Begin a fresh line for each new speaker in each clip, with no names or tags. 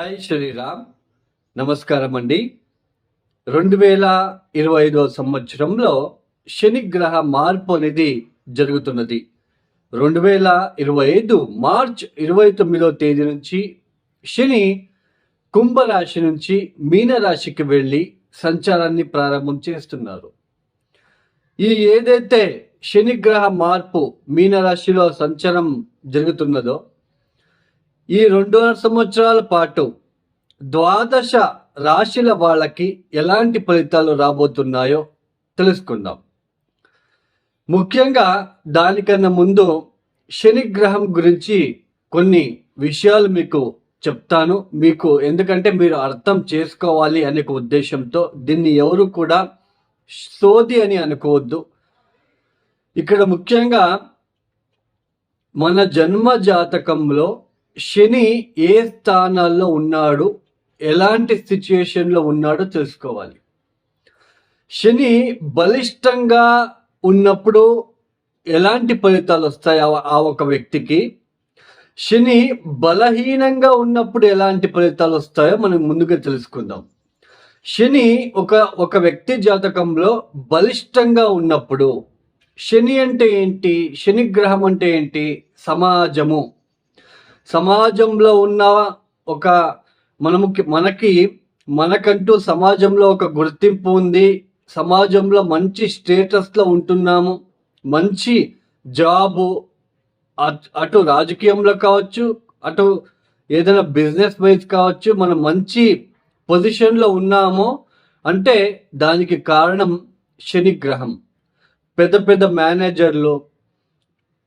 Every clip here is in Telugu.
హాయ్ శ్రీరామ్. నమస్కారం అండి. రెండు వేల ఇరవై ఐదో సంవత్సరంలో శనిగ్రహ మార్పు అనేది జరుగుతున్నది. రెండు వేల ఇరవై ఐదు మార్చ్ ఇరవై తొమ్మిదో తేదీ నుంచి శని కుంభరాశి నుంచి మీనరాశికి వెళ్ళి సంచారాన్ని ప్రారంభం చేస్తున్నారు. ఈ ఏదైతే శనిగ్రహ మార్పు మీనరాశిలో సంచారం జరుగుతున్నదో ఈ రెండు సంవత్సరాల పాటు ద్వాదశ రాశుల వాళ్ళకి ఎలాంటి ఫలితాలు రాబోతున్నాయో తెలుసుకుందాం. ముఖ్యంగా దానికన్నా ముందు శనిగ్రహం గురించి కొన్ని విషయాలు మీకు చెప్తాను. మీకు ఎందుకంటే మీరు అర్థం చేసుకోవాలి అనే ఉద్దేశంతో దీన్ని ఎవరు కూడా సోది అని అనుకోవద్దు. ఇక్కడ ముఖ్యంగా మన జన్మ జాతకంలో శని ఏ స్థానాల్లో ఉన్నాడు ఎలాంటి సిచ్యుయేషన్లో ఉన్నాడో తెలుసుకోవాలి. శని బలిష్టంగా ఉన్నప్పుడు ఎలాంటి ఫలితాలు వస్తాయి ఆ- ఆ ఒక వ్యక్తికి? శని బలహీనంగా ఉన్నప్పుడు ఎలాంటి ఫలితాలు వస్తాయో మనం ముందుగా తెలుసుకుందాం. శని ఒక ఒక వ్యక్తి జాతకంలో బలిష్టంగా ఉన్నప్పుడు శని అంటే ఏంటి? శని గ్రహం అంటే ఏంటి? సమాజము. సమాజంలో ఉన్న ఒక మనము మనకి మనకంటూ సమాజంలో ఒక గుర్తింపు ఉంది. సమాజంలో మంచి స్టేటస్లో ఉంటున్నాము. మంచి జాబు అటు రాజకీయంలో కావచ్చు అటు ఏదైనా బిజినెస్ వైజ్ కావచ్చు మనం మంచి పొజిషన్లో ఉన్నామో. అంటే దానికి కారణం శనిగ్రహం. పెద్ద పెద్ద మేనేజర్లు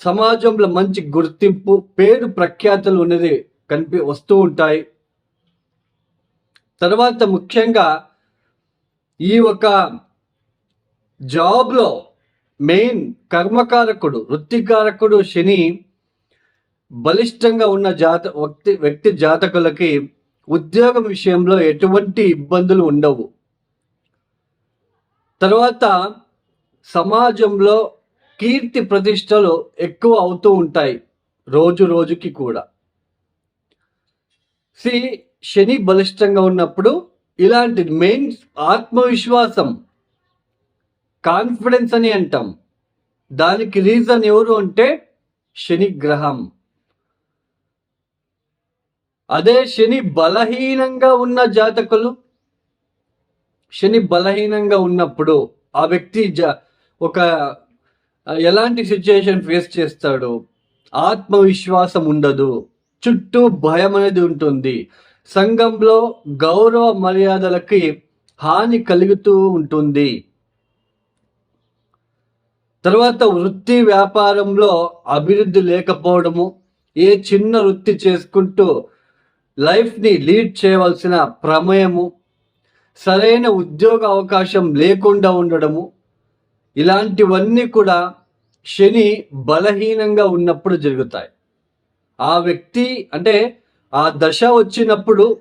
సమాజంలో మంచి గుర్తింపు పేరు ప్రఖ్యాతులు అనేది కనిపి వస్తూ ఉంటాయి. తర్వాత ముఖ్యంగా ఈ ఒక జాబ్లో మెయిన్ కర్మకారకుడు వృత్తికారకుడు శని బలిష్టంగా ఉన్న జాత వ్యక్తి వ్యక్తి జాతకులకి ఉద్యోగం విషయంలో ఎటువంటి ఇబ్బందులు ఉండవు. తర్వాత సమాజంలో కీర్తి ప్రతిష్టలు ఎక్కువ అవుతూ ఉంటాయి రోజు రోజుకి కూడా. సి శని బలిష్టంగా ఉన్నప్పుడు ఇలాంటి మెయిన్ ఆత్మవిశ్వాసం కాన్ఫిడెన్స్ అని అంటాం. దానికి రీజన్ ఎవరు అంటే శని గ్రహం. అదే శని బలహీనంగా ఉన్న జాతకులు శని బలహీనంగా ఉన్నప్పుడు ఆ వ్యక్తి జ ఒక ఎలాంటి సిచ్యుయేషన్ ఫేస్ చేస్తాడు ఆత్మవిశ్వాసం ఉండదు. చుట్టూ భయం అనేది ఉంటుంది. సంఘంలో గౌరవ మర్యాదలకి హాని కలుగుతూ ఉంటుంది. తర్వాత వృత్తి వ్యాపారంలో అభివృద్ధి లేకపోవడము ఏ చిన్న వృత్తి చేసుకుంటూ లైఫ్ని లీడ్ చేయవలసిన ప్రమేయము సరైన ఉద్యోగ అవకాశం లేకుండా ఉండడము ఇలాంటివన్నీ కూడా శని బలహీనంగా ఉన్నప్పుడు జరుగుతాయి. ఆ వ్యక్తి అంటే ఆ దశ వచ్చినప్పుడు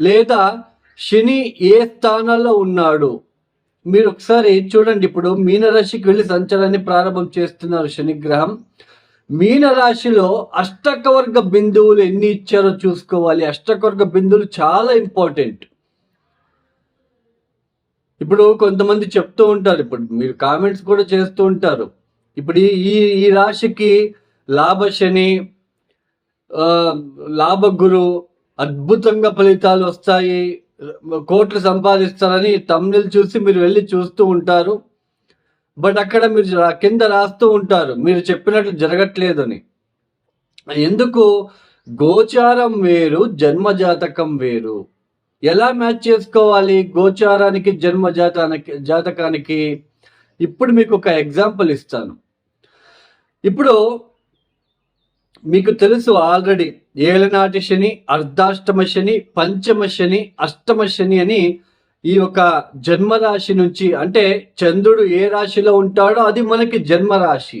లేదా శని ఏ స్థానాల్లో ఉన్నాడు మీరు ఒకసారి చూడండి. ఇప్పుడు మీనరాశికి వెళ్ళి సంచారాన్ని ప్రారంభం చేస్తున్నారు శని గ్రహం మీనరాశిలో అష్టకవర్గ బిందువులు ఎన్ని ఇచ్చారో చూసుకోవాలి. అష్టకవర్గ బిందువులు చాలా ఇంపార్టెంట్. ఇప్పుడు కొంతమంది చెప్తూ ఉంటారు ఇప్పుడు మీరు కామెంట్స్ కూడా చేస్తూ ఉంటారు. ఇప్పుడు ఈ ఈ- రాశికి రాశికి లాభశని లాభ గురు అద్భుతంగా ఫలితాలు వస్తాయి కోట్లు సంపాదిస్తారని తమిళ చూసి మీరు వెళ్ళి చూస్తూ ఉంటారు. బట్ అక్కడ మీరు రా- కింద రాస్తూ ఉంటారు మీరు చెప్పినట్లు జరగట్లేదని. ఎందుకు? గోచారం వేరు జన్మజాతకం వేరు. ఎలా మ్యాచ్ చేసుకోవాలి గోచారానికి జన్మ జాతానికి జాతకానికి? ఇప్పుడు మీకు ఒక ఎగ్జాంపుల్ ఇస్తాను. ఇప్పుడు మీకు తెలుసు ఆల్రెడీ ఏలనాటి శని అర్ధాష్టమ శని పంచమ శని అష్టమ శని అని ఈ యొక్క జన్మరాశి నుంచి అంటే చంద్రుడు ఏ రాశిలో ఉంటాడో అది మనకి జన్మరాశి.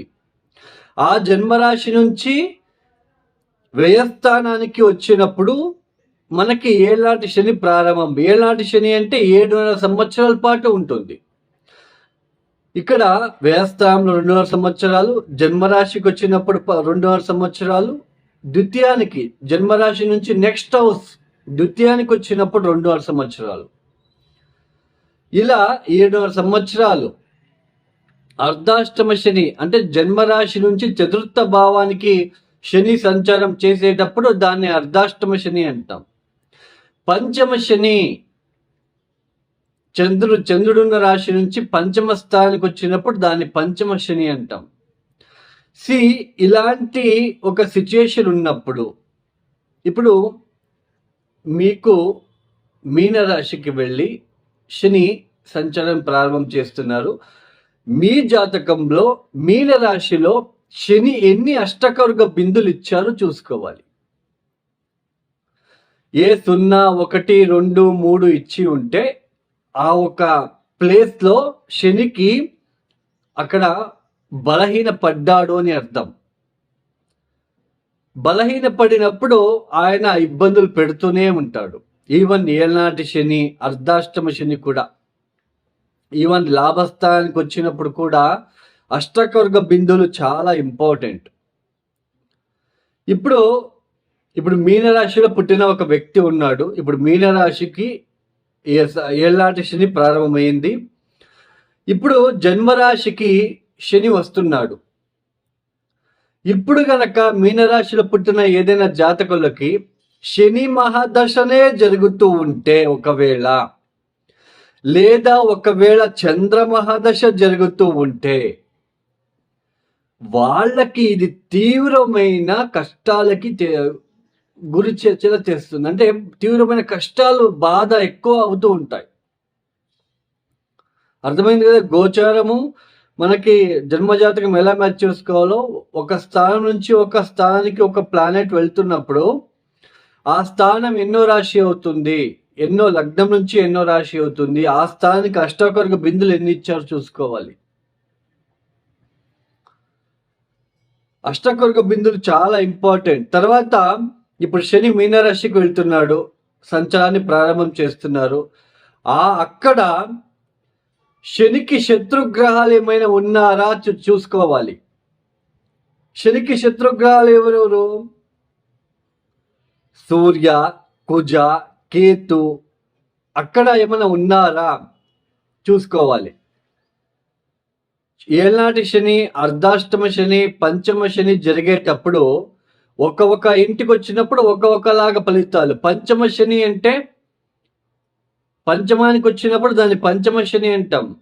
ఆ జన్మరాశి నుంచి వ్యయస్థానానికి వచ్చినప్పుడు మనకి ఏలాంటి శని ప్రారంభం. ఏలాంటి శని అంటే ఏడున్నర సంవత్సరాల పాటు ఉంటుంది. ఇక్కడ వ్యయస్థానంలో రెండున్నర సంవత్సరాలు జన్మరాశికి వచ్చినప్పుడు రెండున్నర సంవత్సరాలు ద్వితీయానికి జన్మరాశి నుంచి నెక్స్ట్ హౌస్ ద్వితీయానికి వచ్చినప్పుడు రెండున్నర సంవత్సరాలు. ఇలా ఏడున్నర సంవత్సరాలు అర్ధాష్టమ శని అంటే జన్మరాశి నుంచి చతుర్థ భావానికి శని సంచారం చేసేటప్పుడు దాన్ని అర్ధాష్టమ శని అంటాం. పంచమ శని చంద్రుడు చంద్రుడున్న రాశి నుంచి పంచమ స్థానానికి వచ్చినప్పుడు దాన్ని పంచమ శని అంటాం. సి ఇలాంటి ఒక సిచ్యుయేషన్ ఉన్నప్పుడు ఇప్పుడు మీకు మీనరాశికి వెళ్ళి శని సంచారం ప్రారంభం చేస్తున్నారు. మీ జాతకంలో మీనరాశిలో శని ఎన్ని అష్టకర్గ బిందులు ఇచ్చారో చూసుకోవాలి. ఏ సున్నా ఒకటి రెండు మూడు ఇచ్చి ఉంటే ఆ ఒక ప్లేస్లో శనికి అక్కడ బలహీన పడ్డాడు అని అర్థం. బలహీన పడినప్పుడు ఆయన ఇబ్బందులు పెడుతూనే ఉంటాడు. ఈవెన్ ఏనాటి శని అర్ధాష్టమ శని కూడా. ఈవెన్ లాభస్థానానికి వచ్చినప్పుడు కూడా అష్టకవర్గ బిందువులు చాలా ఇంపార్టెంట్ ఇప్పుడు ఇప్పుడు మీనరాశిలో పుట్టిన ఒక వ్యక్తి ఉన్నాడు. ఇప్పుడు మీనరాశికి ఏళ్ళాటి శని ప్రారంభమైంది. ఇప్పుడు జన్మరాశికి శని వస్తున్నాడు. ఇప్పుడు గనక మీనరాశిలో పుట్టిన ఏదైనా జాతకులకి శని మహాదశనే జరుగుతూ ఉంటే ఒకవేళ లేదా ఒకవేళ చంద్ర మహాదశ జరుగుతూ ఉంటే వాళ్ళకి ఇది తీవ్రమైన కష్టాలకి గురి చర్చలు తెలుస్తుంది అంటే తీవ్రమైన కష్టాలు బాధ ఎక్కువ అవుతూ ఉంటాయి. అర్థమైంది కదా? గోచారము మనకి జన్మజాతకం ఎలా మ్యాచ్ చేసుకోవాలో? ఒక స్థానం నుంచి ఒక స్థానానికి ఒక ప్లానెట్ వెళ్తున్నప్పుడు ఆ స్థానం ఎన్నో రాశి అవుతుంది. ఎన్నో లగ్నం నుంచి ఎన్నో రాశి అవుతుంది. ఆ స్థానానికి అష్టకర్గ బిందులు ఎన్ని ఇచ్చారో చూసుకోవాలి. అష్టకర్గ బిందులు చాలా ఇంపార్టెంట్ తర్వాత ఇప్పుడు శని మీనరాశికి వెళ్తున్నాడు సంచారాన్ని ప్రారంభం చేస్తున్నారు. ఆ అక్కడ శనికి శత్రుగ్రహాలు ఏమైనా ఉన్నారా చూ- చూసుకోవాలి. శనికి శత్రుగ్రహాలు ఎవరెవరు? సూర్య కుజ కేతు అక్కడ ఏమైనా ఉన్నారా? చూసుకోవాలి. ఏనాటి శని అర్ధాష్టమ శని పంచమ శని జరిగేటప్పుడు ఒక ఇంటికి వచ్చినప్పుడు ఒక్కొక్కలాగా ఫలితాలు. పంచమ శని అంటే పంచమానికి వచ్చినప్పుడు దాన్ని పంచమ శని అంటాం.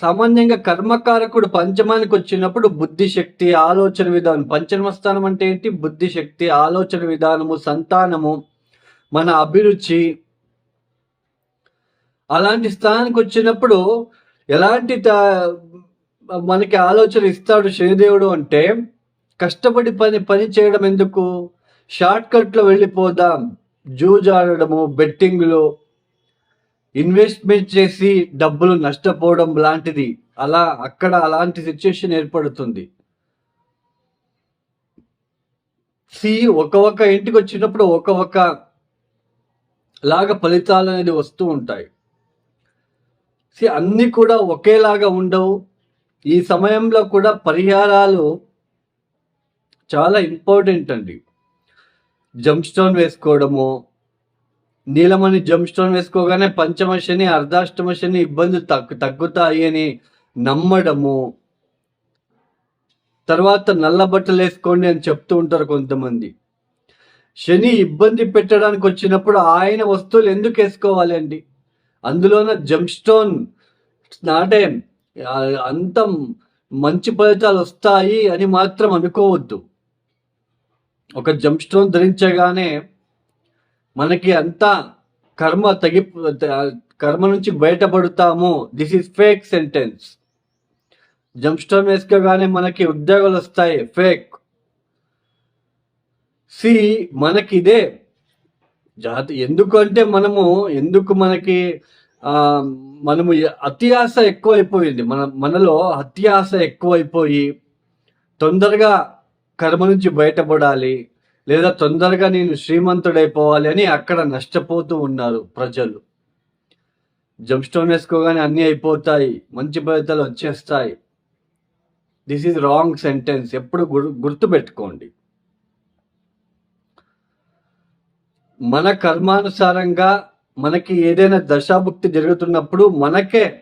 సామాన్యంగా కర్మకారకుడు పంచమానికి వచ్చినప్పుడు బుద్ధి శక్తి ఆలోచన విధానం. పంచమ స్థానం అంటే ఏంటి? బుద్ధి శక్తి ఆలోచన విధానము సంతానము మన అభిరుచి. అలాంటి స్థానానికి వచ్చినప్పుడు ఎలాంటి త- మనకి ఆలోచన ఇస్తాడు శనిదేవుడు అంటే కష్టపడి పని పని చేయడం ఎందుకు? షార్ట్ కట్లో వెళ్ళిపోదాం. జూజాడము బెట్టింగ్లు ఇన్వెస్ట్మెంట్ చేసి డబ్బులు నష్టపోవడం లాంటిది. అలా అక్కడ అలాంటి సిచ్యుయేషన్ ఏర్పడుతుంది. సి ఒక ఒక ఇంటికి వచ్చినప్పుడు ఒక ఒక లాగా ఫలితాలు అనేది వస్తూ ఉంటాయి. సి అన్నీ కూడా ఒకేలాగా ఉండవు. ఈ సమయంలో కూడా పరిహారాలు చాలా ఇంపార్టెంట్ అండి. జంప్ స్టోన్ వేసుకోవడము నీలమణి జంప్ స్టోన్ వేసుకోగానే పంచమ శని అర్ధాష్టమ శని ఇబ్బందులు తగ్గు తగ్గుతాయి అని నమ్మడము. తర్వాత నల్ల బట్టలు వేసుకోండి అని చెప్తూ ఉంటారు కొంతమంది. శని ఇబ్బంది పెట్టడానికి వచ్చినప్పుడు ఆయన వస్తువులు ఎందుకు వేసుకోవాలి అండి? అందులోన జంప్ స్టోన్ నాటే అంత మంచి ఫలితాలు వస్తాయి అని మాత్రం అనుకోవద్దు. ఒక జంప్ స్టోన్ ధరించగానే మనకి అంతా కర్మ తగి కర్మ నుంచి బయటపడతాము. This is fake sentence jump stone వేసుకోగానే మనకి ఉద్యోగాలు వస్తాయి. ఫేక్ సి మనకి ఇదే. జాతి ఎందుకంటే మనము ఎందుకు మనకి మనము ఎ- అత్యాశ ఎక్కువైపోయింది. మన మనలో అత్యాశ ఎక్కువైపోయి తొందరగా కర్మ నుంచి బయటపడాలి లేదా తొందరగా నేను శ్రీమంతుడైపోవాలి అని అక్కడ నష్టపోతూ ఉన్నారు ప్రజలు. జంప్ స్టోన్ వేసుకోగానే అన్నీ అయిపోతాయి మంచి ఫలితాలు వచ్చేస్తాయి. దిస్ ఈజ్ రాంగ్ సెంటెన్స్ ఎప్పుడు గుర్ గుర్తుపెట్టుకోండి. మన కర్మానుసారంగా మనకి ఏదైనా దశాభుక్తి జరుగుతున్నప్పుడు మనకే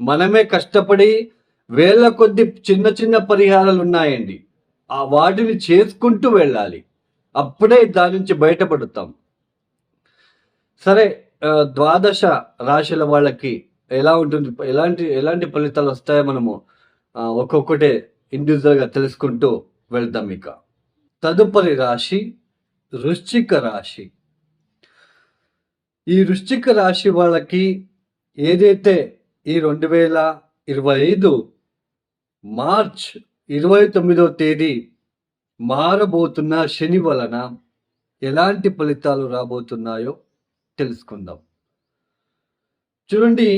మనమే కష్టపడి వేల కొద్ది చిన్న చిన్న పరిహారాలు ఉన్నాయండి ఆ వాటిని చేసుకుంటూ వెళ్ళాలి. అప్పుడే దాని నుంచి బయటపడతాం. సరే ద్వాదశ రాశుల వాళ్ళకి ఎలా ఉంటుంది? ఎలాంటి ఎలాంటి ఫలితాలు వస్తాయో మనము ఒక్కొక్కటే ఇండివిజువల్గా తెలుసుకుంటూ వెళ్దాం ఇక. తదుపరి రాశి వృశ్చిక రాశి. ఈ వృశ్చిక రాశి వాళ్ళకి ఏదైతే ఈ రెండు వేల ఇరవై ఐదు మార్చ్ ఇరవై తొమ్మిదవ తేదీ మారబోతున్న శని వలన ఎలాంటి ఫలితాలు రాబోతున్నాయో తెలుసుకుందాం. చూడండి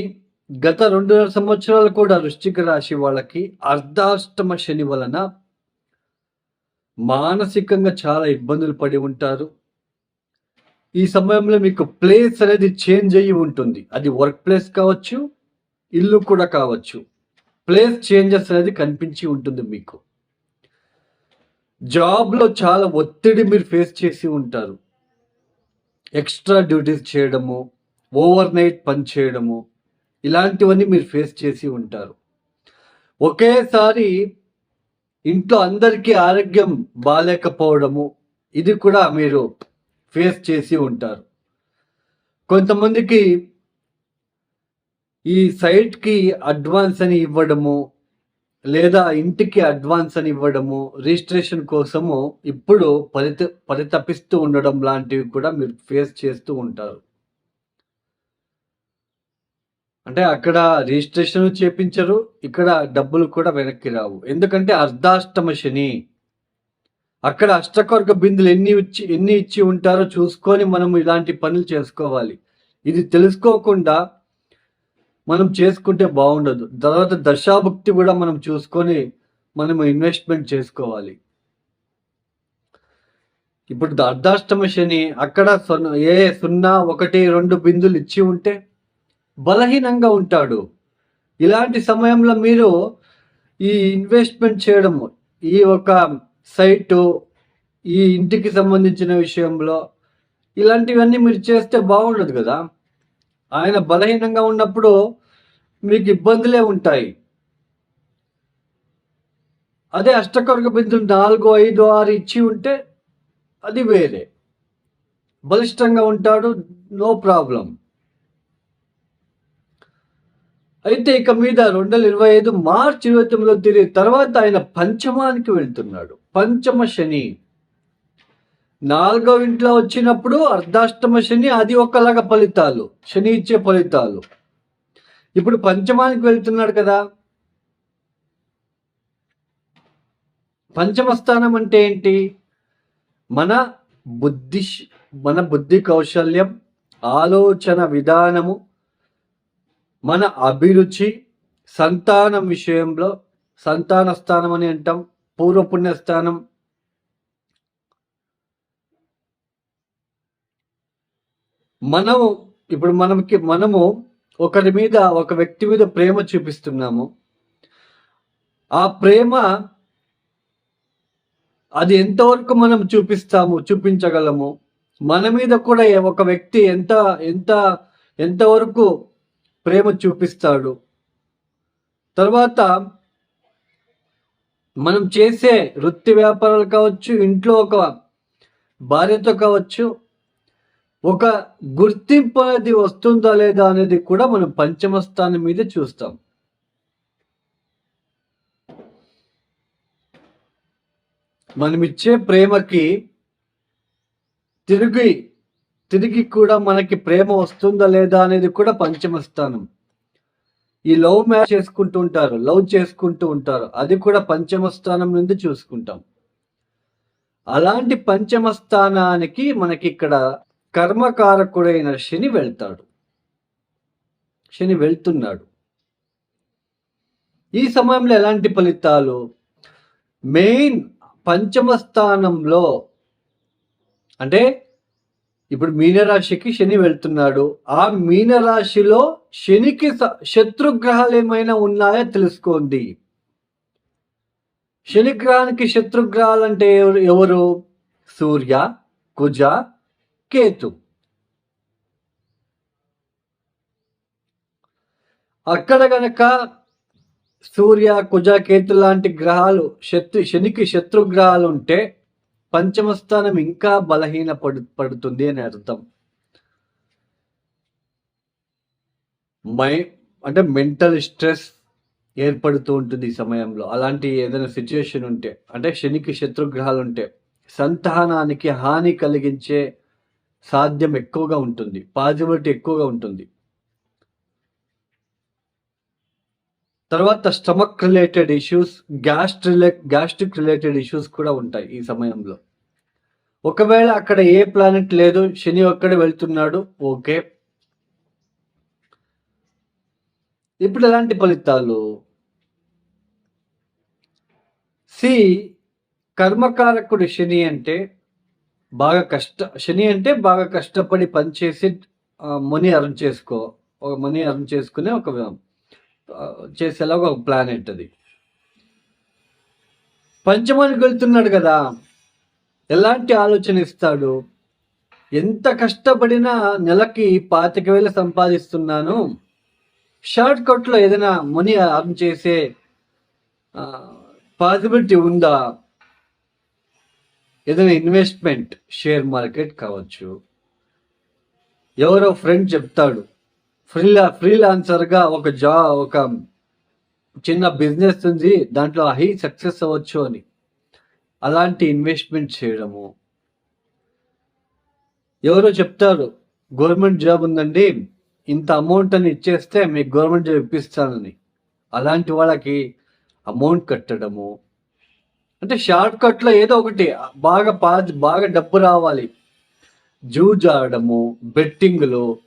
గత రెండున్నర సంవత్సరాలు కూడా వృశ్చిక రాశి వాళ్ళకి అర్ధాష్టమ శని వలన మానసికంగా చాలా ఇబ్బందులు పడి ఉంటారు. ఈ సమయంలో మీకు ప్లేస్ అనేది చేంజ్ అయ్యి ఉంటుంది. అది వర్క్ ప్లేస్ కావచ్చు ఇల్లు కూడా కావచ్చు. ప్లేస్ చేంజెస్ అనేది కనిపించి ఉంటుంది మీకు. జాబ్లో చాలా ఒత్తిడి మీరు ఫేస్ చేసి ఉంటారు. ఎక్స్ట్రా డ్యూటీస్ చేయడము ఓవర్ నైట్ పని చేయడము ఇలాంటివన్నీ మీరు ఫేస్ చేసి ఉంటారు. ఒకేసారి ఇంట్లో అందరికీ ఆరోగ్యం బాగాలేకపోవడము ఇది కూడా మీరు ఫేస్ చేసి ఉంటారు. కొంతమందికి ఈ సైట్కి అడ్వాన్స్ అని ఇవ్వడము లేదా ఇంటికి అడ్వాన్స్ అని ఇవ్వడము రిజిస్ట్రేషన్ కోసము ఇప్పుడు పరిత పరితపిస్తూ ఉండడం లాంటివి కూడా మీరు ఫేస్ చేస్తూ ఉంటారు. అంటే అక్కడ రిజిస్ట్రేషన్ చేపించరు ఇక్కడ డబ్బులు కూడా వెనక్కి రావు. ఎందుకంటే అర్ధాష్టమ శని. అక్కడ అష్టకొరక బిందులు ఎన్ని ఇచ్చి ఎన్ని ఇచ్చి ఉంటారో చూసుకొని మనం ఇలాంటి పనులు చేసుకోవాలి. ఇది తెలుసుకోకుండా మనం చేసుకుంటే బాగుండదు. తర్వాత దశాభుక్తి కూడా మనం చూసుకొని మనం ఇన్వెస్ట్మెంట్ చేసుకోవాలి. ఇప్పుడు అర్ధాష్టమ శని అక్కడ సున్నా ఏ సున్నా ఒకటి రెండు బిందులు ఇచ్చి ఉంటే బలహీనంగా ఉంటాడు. ఇలాంటి సమయంలో మీరు ఈ ఇన్వెస్ట్మెంట్ చేయడము ఈ ఒక సైటు ఈ ఇంటికి సంబంధించిన విషయంలో ఇలాంటివన్నీ మీరు చేస్తే బాగుండదు కదా? ఆయన బలహీనంగా ఉన్నప్పుడు మీకు ఇబ్బందులే ఉంటాయి. అదే అష్టకర్గ బిందులు నాలుగు ఐదు ఆరు ఇచ్చి ఉంటే అది వేరే. బలిష్టంగా ఉంటాడు నో ప్రాబ్లం. అయితే ఇక మీద రెండు వేల ఇరవై ఐదు మార్చి ఇరవై తొమ్మిదో తేదీ తర్వాత ఆయన పంచమానికి వెళ్తున్నాడు. పంచమ శని. నాలుగో ఇంట్లో వచ్చినప్పుడు అర్ధాష్టమ శని అది ఒకలాగా ఫలితాలు. శని ఇచ్చే ఫలితాలు. ఇప్పుడు పంచమానికి వెళ్తున్నాడు కదా. పంచమ స్థానం అంటే ఏంటి? మన బుద్ధి మన బుద్ధి కౌశల్యం ఆలోచన విధానము మన అభిరుచి సంతానం విషయంలో సంతాన స్థానం అని అంటాం పూర్వపుణ్యస్థానం మనం మనము ఇప్పుడు మనకి మనము ఒకరి మీద ఒక వ్యక్తి మీద ప్రేమ చూపిస్తున్నాము. ఆ ప్రేమ అది ఎంతవరకు మనం చూపిస్తాము చూపించగలము? మన మీద కూడా ఒక వ్యక్తి ఎంత ఎంత ఎంతవరకు ప్రేమ చూపిస్తాడు? తర్వాత మనం చేసే వృత్తి వ్యాపారాలు కావచ్చు ఇంట్లో ఒక భార్యతో కావచ్చు ఒక గుర్తింపు అనేది వస్తుందా లేదా అనేది కూడా మనం పంచమ స్థానం మీద చూస్తాం. మనం ఇచ్చే ప్రేమకి తిరిగి తిరిగి కూడా మనకి ప్రేమ వస్తుందా లేదా అనేది కూడా పంచమ స్థానం ఈ లవ్ మ్యాచ్ చేసుకుంటూ ఉంటారు లవ్ చేసుకుంటూ ఉంటారు. అది కూడా పంచమ స్థానం నుండి చూసుకుంటాం. అలాంటి పంచమ స్థానానికి మనకి ఇక్కడ కర్మకారకుడైన శని వెళ్తాడు. శని వెళ్తున్నాడు. ఈ సమయంలో ఎలాంటి ఫలితాలు? మెయిన్ పంచమ స్థానంలో అంటే ఇప్పుడు మీనరాశికి శని వెళ్తున్నాడు. ఆ మీనరాశిలో శనికి స- శత్రుగ్రహాలు ఏమైనా ఉన్నాయో తెలుసుకోండి. శనిగ్రహానికి శత్రుగ్రహాలు అంటే ఎవరు ఎవరు? సూర్య కుజ కేతు అక్కడ గనక సూర్య కుజ కేతు లాంటి గ్రహాలు శత్రు శనికి శత్రుగ్రహాలు ఉంటే పంచమ స్థానం ఇంకా బలహీన పడు పడుతుంది అని అర్థం. మై అంటే మెంటల్ స్ట్రెస్ ఏర్పడుతూ ఉంటుంది ఈ సమయంలో. అలాంటి ఏదైనా సిచ్యుయేషన్ ఉంటే అంటే శనికి శత్రుగ్రహాలు ఉంటే సంతానానికి హాని కలిగించే సాధ్యం ఎక్కువగా ఉంటుంది. పాజిబిలిటీ ఎక్కువగా ఉంటుంది. తర్వాత stomach related issues గ్యాస్ట్ relay gastric related issues కూడా ఉంటాయి ఈ సమయంలో. ఒకవేళ అక్కడ ఏ ప్లానెట్ లేదు శని ఒక్కడే వెళ్తున్నాడు ఓకే. ఇప్పుడు ఎలాంటి ఫలితాలు? సి కర్మకారకుడు శని అంటే బాగా కష్ట శని అంటే బాగా కష్టపడి పనిచేసి మనీ అర్న్ చేసుకో ఒక మనీ అర్న్ చేసుకునే ఒక చేసేలాగా ఒక ప్లానెట్ అది పంచమానికి వెళ్తున్నాడు కదా ఎలాంటి ఆలోచన ఇస్తాడు? ఎంత కష్టపడినా నెలకి పాతిక వేలు సంపాదిస్తున్నాను. షార్ట్ కట్లో ఏదైనా మనీ అర్న్ చేసే పాసిబిలిటీ ఉందా? ఏదైనా ఇన్వెస్ట్మెంట్ షేర్ మార్కెట్ కావచ్చు. ఎవరో ఫ్రెండ్ చెప్తాడు. ఫ్రీలా ఫ్రీలాన్సర్గా ఒక జా ఒక చిన్న బిజినెస్ ఉంది దాంట్లో హై సక్సెస్ అవ్వచ్చు అని. అలాంటి ఇన్వెస్ట్మెంట్ చేయడము. ఎవరో చెప్తారు గవర్నమెంట్ జాబ్ ఉందండి ఇంత అమౌంట్ అని ఇచ్చేస్తే మీకు గవర్నమెంట్ జాబ్ ఇప్పిస్తానని. అలాంటి వాళ్ళకి అమౌంట్ కట్టడము. అంటే షార్ట్ కట్లో ఏదో ఒకటి బాగా పా బాగా డబ్బు రావాలి. జూజ్ ఆడము బెట్టింగ్లు.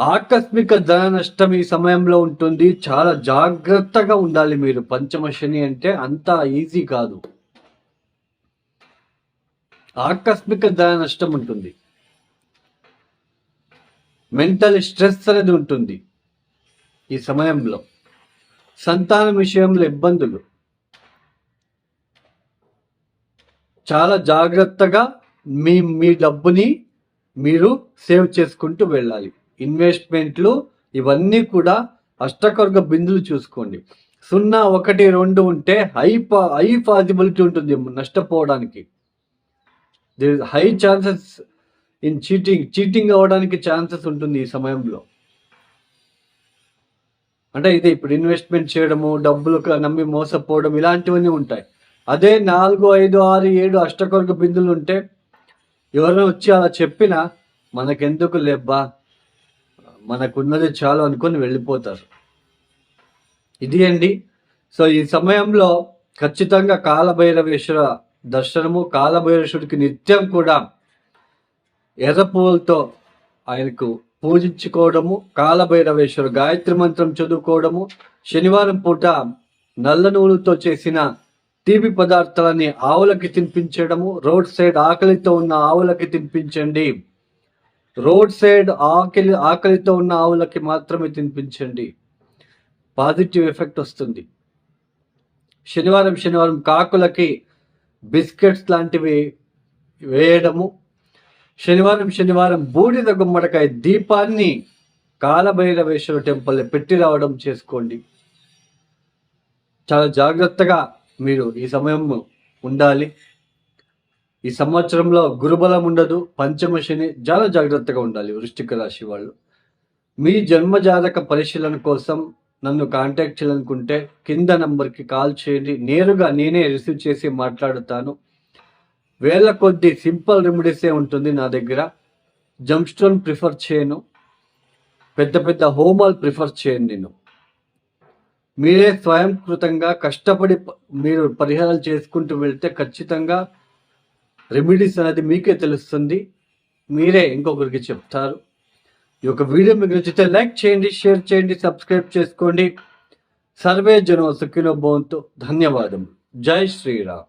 ఆకస్మిక ధన నష్టం ఈ సమయంలో ఉంటుంది. చాలా జాగ్రత్తగా ఉండాలి మీరు. పంచమ శని అంటే అంత ఈజీ కాదు. ఆకస్మిక ధన నష్టం ఉంటుంది. మెంటల్ స్ట్రెస్ అనేది ఉంటుంది ఈ సమయంలో. సంతానం విషయంలో ఇబ్బందులు. చాలా జాగ్రత్తగా మీ మీ డబ్బుని మీరు సేవ్ చేసుకుంటూ వెళ్ళాలి. ఇన్వెస్ట్మెంట్లు ఇవన్నీ కూడా అష్టకర్గ బిందులు చూసుకోండి. సున్నా ఒకటి రెండు ఉంటే హై పా హై పాసిబిలిటీ ఉంటుంది నష్టపోవడానికి. High chances in cheating cheating అవ్వడానికి ఛాన్సెస్ ఉంటుంది ఈ సమయంలో. అంటే ఇది ఇప్పుడు ఇన్వెస్ట్మెంట్ చేయడము డబ్బులు నమ్మి మోసపోవడం ఇలాంటివన్నీ ఉంటాయి. అదే నాలుగు ఐదు ఆరు ఏడు అష్టకొరకు బిందులు ఉంటే ఎవరైనా వచ్చి అలా చెప్పినా మనకెందుకు లేబ్బా? మనకున్నది చాలు అనుకొని వెళ్ళిపోతారు. ఇది అండి. సో ఈ సమయంలో ఖచ్చితంగా కాలభైరవేశ్వర దర్శనము కాలభైరవేశ్వరుడికి నిత్యం కూడా ఎర్ర పువ్వులతో ఆయనకు పూజించుకోవడము కాలభైరవేశ్వర గాయత్రి మంత్రం చదువుకోవడము శనివారం పూట నల్ల నూలుతో చేసిన తీపి పదార్థాలని ఆవులకి తినిపించడము రోడ్ సైడ్ ఆకలితో ఉన్న ఆవులకి తినిపించండి. రోడ్ సైడ్ ఆకలి ఆకలితో ఉన్న ఆవులకి మాత్రమే తినిపించండి. పాజిటివ్ ఎఫెక్ట్ వస్తుంది. శనివారం శనివారం కాకులకి బిస్కెట్స్ లాంటివి వేయడము శనివారం శనివారం బూడిద గుమ్మడికాయ దీపాన్ని కాలభైరవేశ్వర టెంపుల్ పెట్టి రావడం చేసుకోండి. చాలా జాగ్రత్తగా మీరు ఈ సమయం ఉండాలి. ఈ సంవత్సరంలో గురుబలం ఉండదు పంచమ శని చాలా జాగ్రత్తగా ఉండాలి వృష్టిక రాశి వాళ్ళు. మీ జన్మజాతక పరిశీలన కోసం నన్ను కాంటాక్ట్ చేయాలనుకుంటే కింద నంబర్కి కాల్ చేయండి. నేరుగా నేనే రిసీవ్ చేసి మాట్లాడుతాను. వేల కొద్ది సింపుల్ రెమెడీసే ఉంటుంది నా దగ్గర. జంప్ స్టోన్ ప్రిఫర్ చేయను. పెద్ద పెద్ద హోమాలు ప్రిఫర్ చేయను నేను. మీరే స్వయంకృతంగా కష్టపడి మీరు పరిహారాలు చేసుకుంటూ వెళ్తే ఖచ్చితంగా రెమెడీస్ అనేది మీకే తెలుస్తుంది. మీరే ఇంకొకరికి చెప్తారు. ఈ యొక్క వీడియో మీకు నచ్చితే లైక్ చేయండి షేర్ చేయండి సబ్స్క్రైబ్ చేసుకోండి. సర్వే జనం సుఖినో భవంతు. ధన్యవాదం జై శ్రీరామ్.